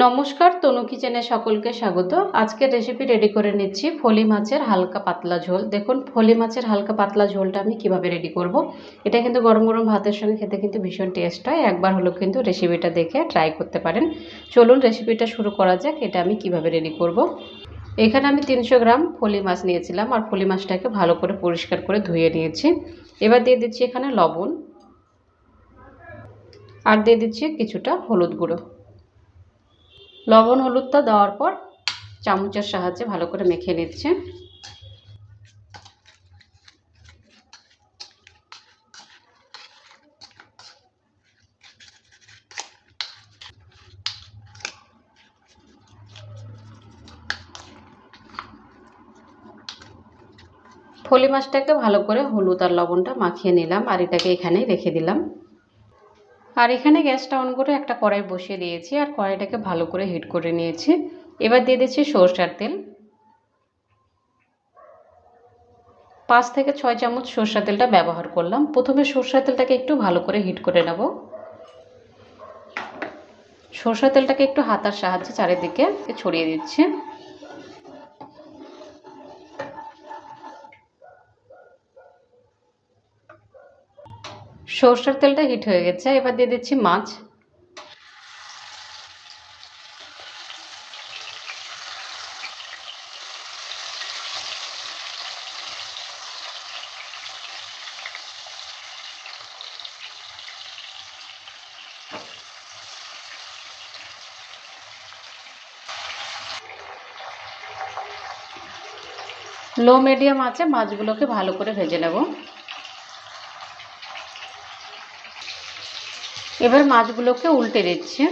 নমস্কার, তনু কিচেনে সকলকে স্বাগত। আজকের রেসিপি রেডি করে নিচ্ছি ফলি মাছের হালকা পাতলা ঝোল। দেখুন, ফলি মাছের হালকা পাতলা ঝোলটা আমি কীভাবে রেডি করব। এটা কিন্তু গরম গরম ভাতের সঙ্গে খেতে কিন্তু ভীষণ টেস্ট হয়। একবার হলেও কিন্তু রেসিপিটা দেখে ট্রাই করতে পারেন। চলুন রেসিপিটা শুরু করা যাক, এটা আমি কীভাবে রেডি করব। এখানে আমি তিনশো গ্রাম ফলি মাছ নিয়েছিলাম আর ফলি মাছটাকে ভালো করে পরিষ্কার করে ধুয়ে নিয়েছি। এবার দিয়ে দিচ্ছি এখানে লবণ। আর দিয়ে দিচ্ছি কিছুটা হলুদ গুঁড়ো। লবণ হলুদটা দেওয়ার পর চামচের সাহায্যে ভালো করে মেখে নিচ্ছে। ফলি মাছটাকে ভালো করে হলুদ আর লবণটা মাখিয়ে নিলাম আর এটাকে এখানেই রেখে দিলাম। আর এখানে গ্যাসটা অন করে একটা কড়াই বসিয়ে দিয়েছি আর কড়াইটাকে ভালো করে হিট করে নিয়েছি। এবার দিয়ে দিচ্ছি সরষার তেল। পাঁচ থেকে ছয় চামচ সরষা তেলটা ব্যবহার করলাম। প্রথমে সরষা তেলটাকে একটু ভালো করে হিট করে নেব। সরষা তেলটাকে একটু হাতার সাহায্যে চারিদিকে ছড়িয়ে দিচ্ছি। সর্ষের তেলটা হিট হয়ে গেছে, এবার দিয়ে দিচ্ছি মাছ। লো মিডিয়াম আছে, মাছগুলোকে ভালো করে ভেজে নেব। এবার মাছগুলোকে উল্টে দিচ্ছি।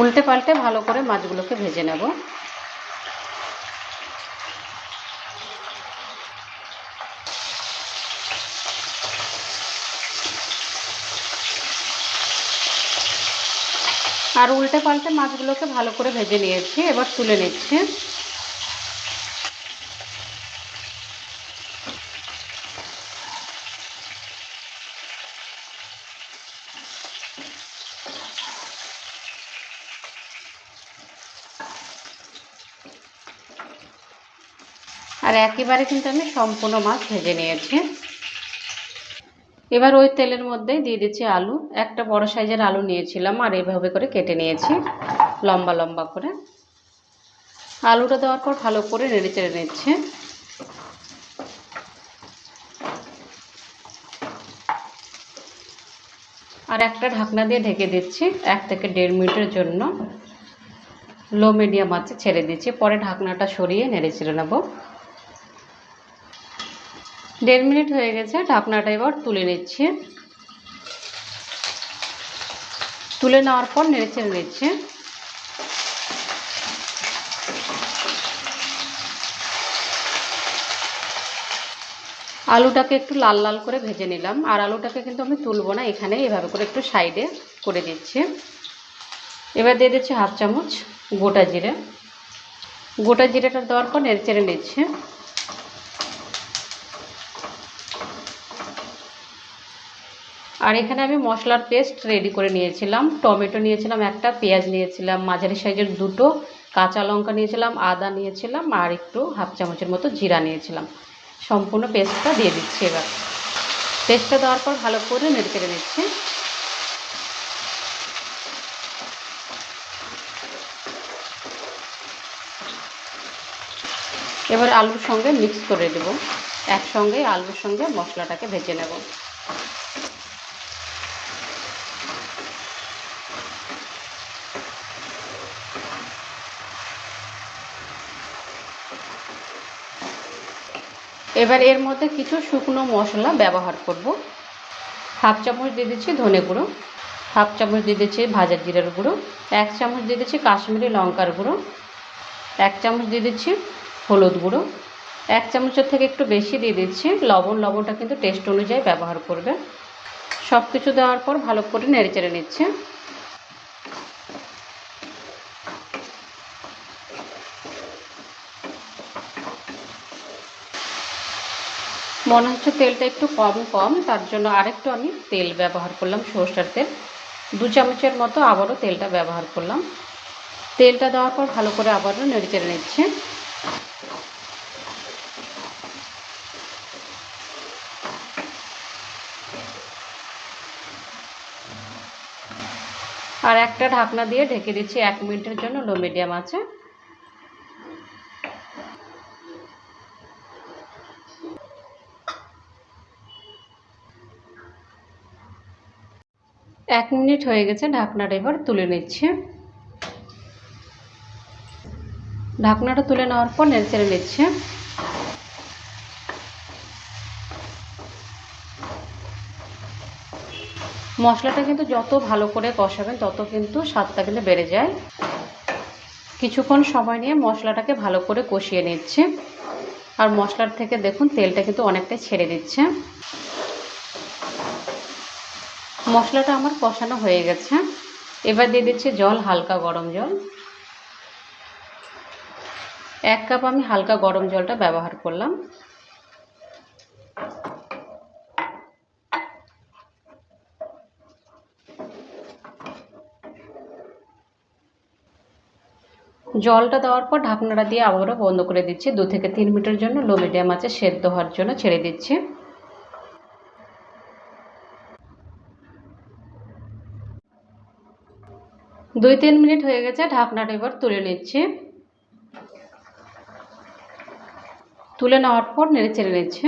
উল্টে পাল্টে ভালো করে মাছগুলোকে ভেজে নেব। আর উল্টে পাল্টে মাছগুলোকে ভালো করে ভেজে নিয়েছি, এবার তুলে নিচ্ছি। আর একেবারে কিন্তু আমি সম্পূর্ণ মাছ ভেজে নিয়েছি। এবার ওই তেলের মধ্যে দিয়ে দিচ্ছি আলু। একটা বড় সাইজের আলু নিয়েছিলাম আর এভাবে করে কেটে নিয়েছি, লম্বা লম্বা করে। আলুটা দেওয়ার পর ভালো করে নেড়ে চেড়ে নিচ্ছে। আর একটা ঢাকনা দিয়ে ঢেকে দিচ্ছি এক থেকে দেড় মিনিটের জন্য। লো মিডিয়াম আছে ছেড়ে দিচ্ছি, পরে ঢাকনাটা সরিয়ে নেড়ে চেড়ে নেব। দেড় মিনিট হয়ে গেছে, ঢাকনাটা এবার তুলে নিচ্ছি। তুলে নেওয়ার পর নেড়ে চেড়ে নিচ্ছে আলুটাকে একটু লাল লাল করে ভেজে নিলাম। আর আলুটাকে কিন্তু আমি তুলবো না, এখানে এভাবে করে একটু সাইডে করে দিচ্ছি। এবার দিয়ে দিচ্ছি হাফ চামচ গোটা জিরে। গোটা জিরেটা দেওয়ার পর নেড়ে চেড়ে নিচ্ছে। আর এখানে আমি মশলার পেস্ট রেডি করে নিয়েছিলাম। টমেটো নিয়েছিলাম একটা, পেঁয়াজ নিয়েছিলাম, মাঝারি সাইজের দুটো, কাঁচা লঙ্কা নিয়েছিলাম, আদা নিয়েছিলাম, আর একটু হাফ চামচের মতো জিরা নিয়েছিলাম। সম্পূর্ণ পেস্টটা দিয়ে দিচ্ছি এবার। পেস্টটা দেওয়ার পর ভালো করে নেড়ে কেড়ে নিচ্ছি। এবার আলুর সঙ্গে মিক্স করে দেব। একসঙ্গে আলুর সঙ্গে মশলাটাকে ভেজে নেব। এবার এর মধ্যে কিছু শুকনো মশলা ব্যবহার করব। হাফ চামচ দিয়ে দিচ্ছি ধনে গুঁড়ো, হাফ চামচ দিয়ে দিচ্ছি ভাজা জিরার গুঁড়ো, এক চামচ দিয়ে দিচ্ছি কাশ্মীরি লঙ্কার গুঁড়ো, এক চামচ দিয়ে দিচ্ছি হলুদ গুঁড়ো, এক চামচের থেকে একটু বেশি দিয়ে দিচ্ছি লবণ। লবণটা কিন্তু টেস্ট অনুযায়ী ব্যবহার করবে সব কিছু দেওয়ার পর ভালো করে নেড়ে চেড়ে নিচ্ছে। মনে হচ্ছে তেলটা একটু কম কম, তার জন্য আরেকটু আমি তেল ব্যবহার করলাম, সরষের তেল। দু চামচের মতো আবারও তেলটা ব্যবহার করলাম। তেলটা দেওয়ার পর ভালো করে আবারও নেড়ে চেড়ে নিচ্ছে। আর একটা ঢাকনা দিয়ে ঢেকে দিচ্ছি এক মিনিটের জন্য লো মিডিয়াম আছে এক মিনিট হয়ে গেছে, ঢাকনাটা এবার তুলে নিচ্ছে। ঢাকনাটা তুলে নেওয়ার পর নেড়ে নিচ্ছে। মশলাটা কিন্তু যত ভালো করে কষাবেন, তত কিন্তু স্বাদটা কিন্তু বেড়ে যায়। কিছুক্ষণ সময় নিয়ে মশলাটাকে ভালো করে কষিয়ে নিচ্ছে। আর মশলার থেকে দেখুন, তেলটা কিন্তু অনেকটাই ছেড়ে দিচ্ছে। মশলাটা আমার কষানো হয়ে গেছে। এবার দিয়ে দিচ্ছি জল, হালকা গরম জল। এক কাপ আমি হালকা গরম জলটা ব্যবহার করলাম। জলটা দেওয়ার পর ঢাকনাটা দিয়ে আবারও বন্ধ করে দিচ্ছি। দু থেকে তিন মিনিটের জন্য লো মিডিয়াম আছে সেদ্ধ হওয়ার জন্য ছেড়ে দিচ্ছি। দুই তিন মিনিট হয়ে গেছে, ঢাকনাটা এবার তুলে নিচ্ছি। তুলে নেওয়ার পর নেড়ে চেড়ে নিচ্ছে।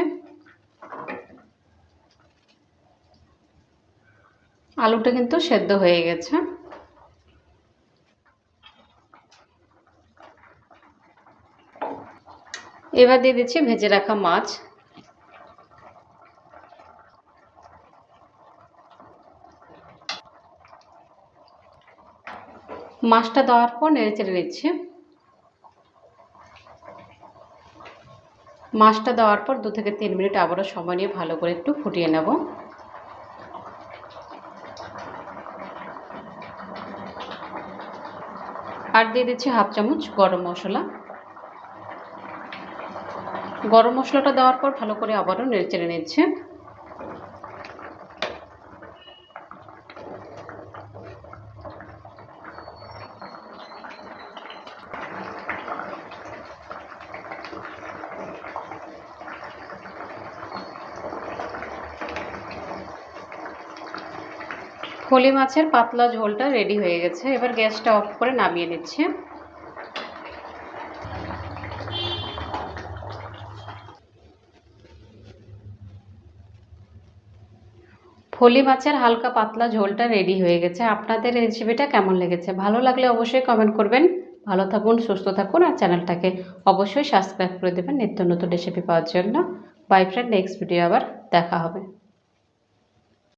আলুটা কিন্তু সেদ্ধ হয়ে গেছে। এবার দিয়ে দিচ্ছি ভেজে রাখা মাছ। মাছটা দেওয়ার পর নেড়ে চেড়ে নিচ্ছি। মাছটা দেওয়ার পর দু থেকে তিন মিনিট আবারও সময় নিয়ে ভালো করে একটু ফুটিয়ে নেব। আর দিয়ে দিচ্ছি হাফ চামচ গরম মশলা। গরম মশলাটা দেওয়ার পর ভালো করে আবারও নেড়ে চেড়ে নিচ্ছে। ফলি মাছের পাতলা ঝোলটা রেডি হয়ে গেছে। এবার গ্যাসটা অফ করে নামিয়ে নিচ্ছে। ফলি মাছের হালকা পাতলা ঝোলটা রেডি হয়ে গেছে। আপনাদের রেসিপিটা কেমন লেগেছে? ভালো লাগলে অবশ্যই কমেন্ট করবেন। ভালো থাকুন, সুস্থ থাকুন আর চ্যানেলটাকে অবশ্যই সাবস্ক্রাইব করে দেবেন নিত্য নতুন রেসিপি পাওয়ার জন্য। বাই ফ্রেন্ড নেক্সট ভিডিও আবার দেখা হবে।